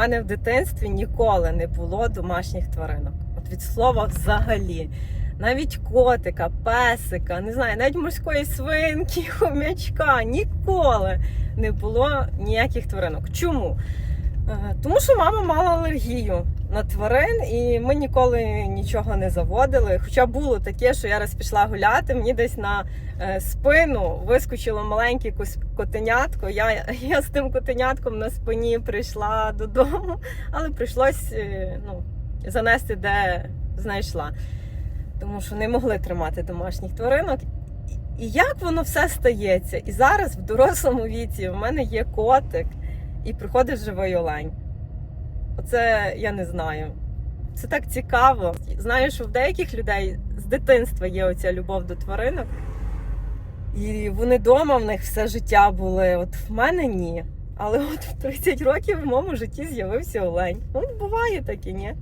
мене в дитинстві ніколи не було домашніх тваринок. От від слова взагалі. Навіть котика, песика, не знаю, навіть морської свинки, хомячка ніколи не було ніяких тваринок. Чому? Е, Тому що мама мала алергію на тварин, і ми ніколи нічого не заводили. Хоча було таке, що я раз пішла гуляти, мені десь на е, спину вискочило маленьке котенятко. Я, я з тим котенятком на спині прийшла додому, але прийшлось е, ну, занести, де знайшла. Тому що не могли тримати домашніх тваринок. І як воно все стається? І зараз в дорослому віці в мене є котик, і приходить живий олень. Оце я не знаю. Це так цікаво. Знаю, що в деяких людей з дитинства є оця любов до тваринок. І вони вдома в них все життя були. От в мене ні. Але от в 30 років в моєму житті з'явився олень. Ну, буває таке, ні?